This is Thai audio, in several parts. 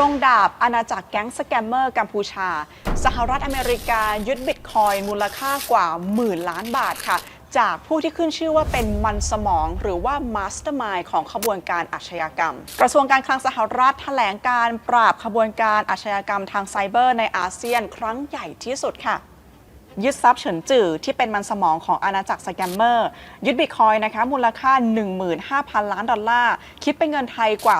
ลงดาบอาณาจักรแก๊งสแกมเมอร์กัมพูชา สหรัฐอเมริกายึดบิตคอยน์มูลค่ากว่าหมื่นล้านบาทค่ะ จากผู้ที่ขึ้นชื่อว่าเป็นมันสมอง หรือว่ามาสเตอร์มายของขบวนการอาชญากรรม กระทรวงการคลังสหรัฐแถลงการปราบขบวนการอาชญากรรมทางไซเบอร์ในอาเซียนครั้งใหญ่ที่สุดค่ะ ยึดทรัพย์เฉินจื่อที่เป็นมันสมองของอาณาจักรสแกมเมอร์ ยึดบิตคอยนะคะมูลค่า 15,000 ล้านดอลลาร์ คิดเป็นเงินไทยกว่า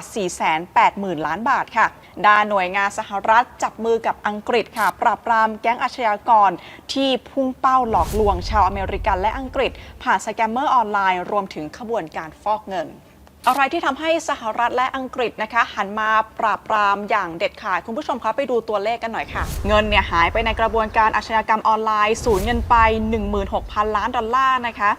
480,000 ล้านบาทค่ะด้านหน่วยงานสหรัฐจับมือกับอังกฤษค่ะ ปราบปรามแก๊งอาชญากร ที่พุ่งเป้าหลอกลวงชาวอเมริกันและอังกฤษ ผ่านสแกมเมอร์ออนไลน์ รวมถึงขบวนการฟอกเงิน อะไรที่ทำให้สหรัฐและอังกฤษนะคะ หันมาปราบปรามอย่างเด็ดขาด คุณผู้ชมคะไปดูตัวเลขกันหน่อยค่ะ เงินเนี่ยหายไปในกระบวนการอาชญากรรมออนไลน์ สูญเงินไป 16,000 ล้านดอลลาร์นะคะ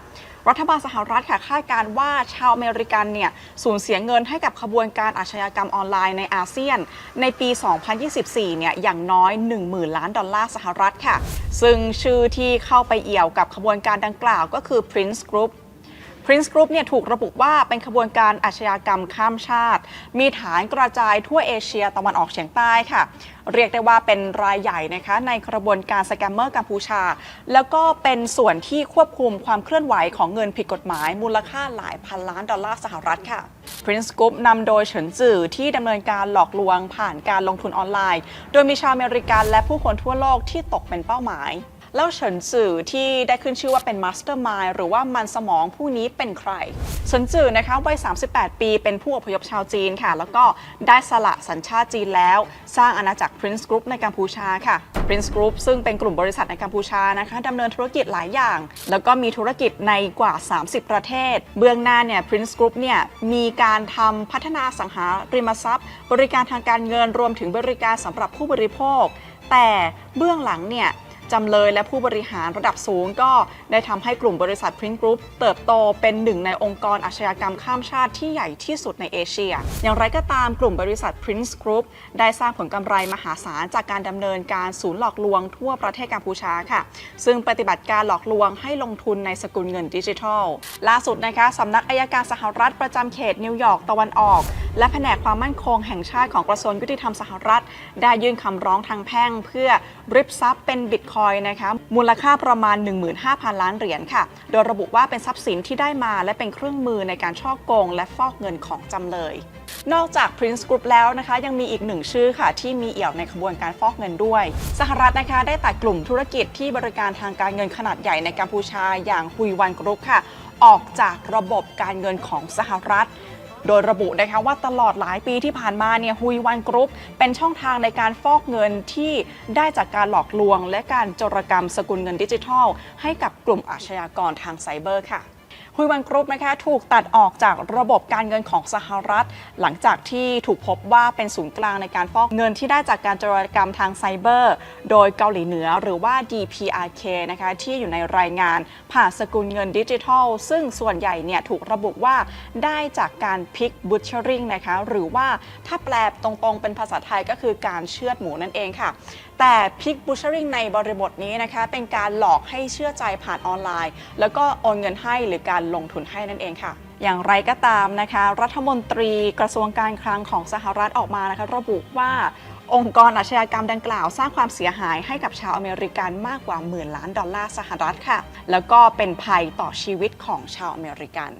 รัฐบาลสหรัฐค่ะคาดการว่าชาวอเมริกันเนี่ยสูญเสียเงินให้กับขบวนการอาชญากรรมออนไลน์ในอาเซียน ในปี 2024 เนี่ยอย่างน้อย 10,000 ล้านดอลลาร์สหรัฐค่ะ ซึ่งชื่อที่เข้าไปเอี่ยวกับขบวนการดังกล่าวก็คือ Prince Group Prince Group เนี่ยถูกระบุว่าเป็นขบวนการอาชญากรรมข้ามชาติ มีฐานกระจายทั่วเอเชียตะวันออกเฉียงใต้ค่ะ เรียกได้ว่าเป็นรายใหญ่นะคะในกระบวนการสแกมเมอร์กัมพูชา แล้วก็เป็นส่วนที่ควบคุมความเคลื่อนไหวของเงินผิดกฎหมายมูลค่าหลายพันล้านดอลลาร์สหรัฐค่ะ Prince Group นำโดยเฉินจื่อที่ดำเนินการหลอกลวงผ่านการลงทุนออนไลน์ โดยมีชาวอเมริกันและผู้คนทั่วโลกที่ตกเป็นเป้าหมาย แล้วเฉินจื่อที่ได้ขึ้นชื่อว่าเป็นมาสเตอร์มายหรือว่ามันสมองผู้นี้เป็นใครเฉินจื่อนะคะวัย 38 ปีเป็นผู้อพยพชาวจีนค่ะ แล้วก็ได้สละสัญชาติจีนแล้ว สร้างอาณาจักร Prince Group ในกัมพูชาค่ะ Prince Group ซึ่งเป็นกลุ่มบริษัทในกัมพูชานะคะดำเนินธุรกิจหลายอย่าง แล้วก็มีธุรกิจในกว่า 30 ประเทศ เบื้องหน้าเนี่ย Prince Group เนี่ยมีการทำพัฒนาสังหาริมทรัพย์ บริการทางการเงินรวมถึงบริการสำหรับผู้บริโภค แต่เบื้องหลังเนี่ย จำเลยและผู้บริหารระดับสูงก็ได้ทำให้กลุ่มบริษัท Print Group เติบโตเป็นหนึ่งในองค์กรอาชญากรรมข้ามชาติที่ใหญ่ที่สุดในเอเชีย อย่างไรก็ตามกลุ่มบริษัท Prince Group ได้สร้างผลกำไรมหาศาลจากการดำเนินการศูนย์หลอกลวงทั่วประเทศกัมพูชาค่ะ ซึ่งปฏิบัติการหลอกลวงให้ลงทุนในสกุลเงินดิจิทัล ล่าสุดนะคะสำนักอายการสหรัฐประจำเขตนิวยอร์กตะวันออกและแผนกความมั่นคงแห่งชาติของกระทรวงยุติธรรมสหรัฐ ได้ยื่นคำร้องทางแพ่ง เพื่อริบทรัพย์เป็นบิตคอยน์นะคะมูลค่าประมาณ 15,000 ล้านเหรียญค่ะ โดยระบุว่าเป็นทรัพย์สินที่ได้มา และเป็นเครื่องมือในการช่อโกง และฟอกเงินของจำเลย นอกจาก Prince Group แล้วนะคะ ยังมีอีกหนึ่งชื่อค่ะ ที่มีเอี่ยวในขบวนการฟอกเงินด้วย สหรัฐนะคะได้ตัดกลุ่มธุรกิจที่บริการทางการเงินขนาดใหญ่ในกัมพูชาอย่างฮุยวันกรุ๊ปค่ะ ออกจากระบบการเงินของสหรัฐ โดยระบุนะคะว่าตลอดหลายปีที่ผ่านมาเนี่ยฮุยวันกรุ๊ปเป็นช่องทางในการฟอกเงินที่ได้จากการหลอกลวง และการโจรกรรมสกุลเงินดิจิทัล ให้กับกลุ่มอาชญากรทางไซเบอร์ค่ะ ฮุยวันกรุ๊ปนะคะถูกตัดออกจากระบบการเงินของสหรัฐ หลังจากที่ถูกพบว่าเป็นศูนย์กลางในการฟอกเงินที่ได้จากการจรกรรมทางไซเบอร์ โดยเกาหลีเหนือหรือว่า DPRK นะคะที่อยู่ในรายงานผ่านสกุลเงินดิจิทัล ซึ่งส่วนใหญ่เนี่ยถูกระบุว่าได้จากการพิกบูชเชอริงนะคะหรือว่าถ้าแปลตรงๆเป็นภาษาไทยก็คือการเชือดหมูนั่นเองค่ะ แต่พิกบูชเชอริงในบริบทนี้นะคะเป็นการหลอกให้เชื่อใจผ่านออนไลน์ แล้วก็โอนเงินให้หรือการลงทุนให้นั่นเองค่ะ อย่างไรก็ตามนะคะ รัฐมนตรีกระทรวงการคลังของสหรัฐออกมานะคะ ระบุว่าองค์กรอาชญากรรมดังกล่าวสร้างความเสียหายให้กับชาวอเมริกันมากกว่าหมื่นล้านดอลลาร์สหรัฐค่ะ แล้วก็เป็นภัยต่อชีวิตของชาวอเมริกัน